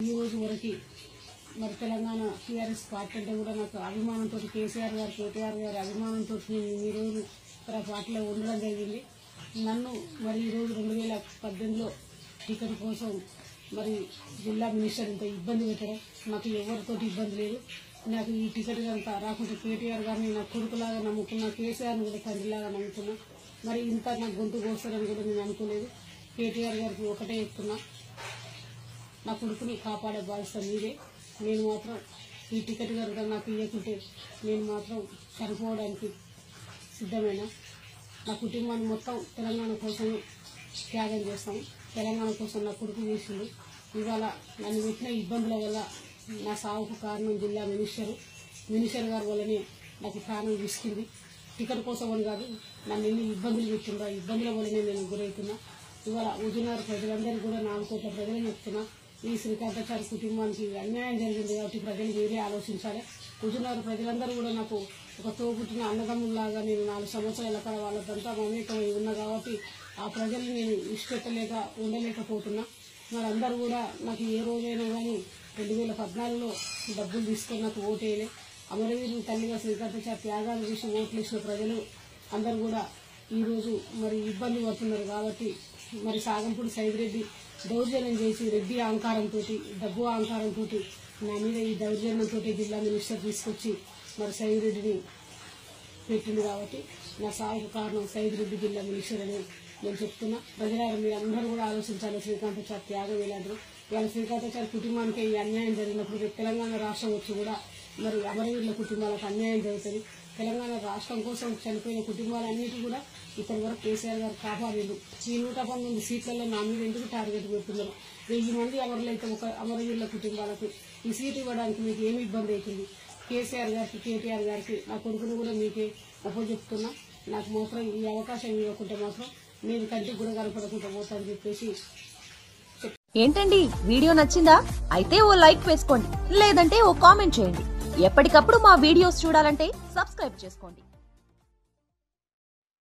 ఈ రోజు వరకు మరి తెలంగాణ టీఆర్ఎస్ పార్టీ అంటే కూడా నాకు అభిమానంతో కేసీఆర్ గారు కేటీఆర్ గారు అభిమానంతో ఈ రోజు ఇక్కడ ఆ పార్టీలో ఉండడం జరిగింది. నన్ను మరి ఈ రోజు రెండు వేల పద్దెనిమిదిలో టికెట్ కోసం మరి జిల్లా మినిస్టర్ ఇంత ఇబ్బంది పెట్టడం నాకు ఎవరితో ఇబ్బంది లేదు. నాకు ఈ టికెట్ అంతా రాకుంటే కేటీఆర్ గారిని నా కొడుకులాగా నమ్ముకున్నా కేసీఆర్ని కూడా తండ్రిలాగా నమ్ముకున్నా. మరి ఇంత నాకు గొంతు కోస్తారని కూడా నేను అనుకోలేదు. కేటీఆర్ గారికి ఒకటే చెప్తున్నా. నా కొడుకుని కాపాడే బాధ్యత మీరే నేను మాత్రం ఈ టికెట్ కనుక నాకు ఇవ్వకుంటే నేను మాత్రం చనిపోవడానికి సిద్ధమైన? నా కుటుంబాన్ని మొత్తం తెలంగాణ కోసం త్యాగం చేస్తాం. తెలంగాణ కోసం నా కొడుకు చేసింది ఇవాళ నన్ను పెట్టిన ఇబ్బందుల వల్ల నా సాగుకు కారణం జిల్లా మినిస్టర్ మినిస్టర్ గారి వల్లనే నాకు ప్రాణం తీసుకుంది టికెట్ కోసం అని కాదు నన్ను ఎన్ని ఇబ్బందులు పెట్టిందో ఇబ్బందుల వల్లనే నేను గురవుతున్నా. ఇవాళ ఉజునారు ప్రజలందరికీ కూడా నాలుగు కోట్ల ప్రజలు చెప్తున్నా. ఈ శ్రీకాంతాచారి కుటుంబానికి అన్యాయం జరిగింది కాబట్టి ప్రజలు వేరే ఆలోచించాలి. ఉజునారు ప్రజలందరూ కూడా నాకు ఒక తోబుట్టిన అన్నదమ్ములాగా నేను నాలుగు సంవత్సరాల అక్కడ వాళ్ళకంతా మమేకమై ఉన్నా కాబట్టి ఆ ప్రజల్ని నేను ఇష్టపెట్టలేక ఉండలేకపోతున్నా. వారందరూ కూడా నాకు ఏ రోజైనా కానీ రెండు వేల పద్నాలుగులో డబ్బులు తీసుకొని నాకు ఓటేయలే. అమరవీరుని తల్లిగా శ్రీకాంతాచారి త్యాగాలు చేసి ఓట్లు ఇచ్చిన ప్రజలు అందరూ కూడా ఈరోజు మరి ఇబ్బంది పడుతున్నారు కాబట్టి మరి సాగంపూడి సైదిరెడ్డి దౌర్జన్యం చేసి రెడ్డి అహంకారంతో డబ్బు అహంకారంతో నా మీద ఈ దౌర్జన్యంతో జిల్లా మినిస్టర్ తీసుకొచ్చి మరి సైదిరెడ్డిని పెట్టింది కాబట్టి నా సాగు కారణం సైదిరెడ్డి జిల్లా మినిస్టర్ అని నేను చెప్తున్నా. ప్రజలారు మీరు అందరూ కూడా ఆలోచించాలి. శ్రీకాంతాచారి త్యాగం ఇలాంటి ఇవాళ శ్రీకాంతాచారి కుటుంబానికి ఈ అన్యాయం జరిగినప్పుడు రేపు తెలంగాణ రాష్ట్రం వచ్చి కూడా మరి అమరవీరుల కుటుంబాలకు అన్యాయం జరుగుతుంది? తెలంగాణ రాష్ట్రం కోసం చనిపోయిన కుటుంబాలన్నిటి కూడా ఇప్పటి వరకు కేసీఆర్ గారు కాపాడలేదు ఈ నూట పంతొమ్మిది సీట్లలో నా మీద ఎందుకు టార్గెట్ పెడుతున్నారు? వెయ్యి మంది అమరులైతే ఒక అమరవీరుల కుటుంబాలకు ఈ సీట్ ఇవ్వడానికి మీకు ఏమి ఇబ్బంది అవుతుంది? కేసీఆర్ గారికి కేటీఆర్ గారికి నా కొడుకును కూడా మీకే చెప్తున్నా నాకు మాత్రం ఈ అవకాశం ఇవ్వకుంటే మాత్రం నేను కంటి కూడా కనపడకుండా పోతాను చెప్పేసి ఏంటండి? వీడియో నచ్చిందా? అయితే ఓ లైక్ వేసుకోండి. లేదంటే ఓ కామెంట్ చేయండి. ఎప్పటికప్పుడు మా వీడియోస్ చూడాలంటే సబ్స్క్రైబ్ చేసుకోండి.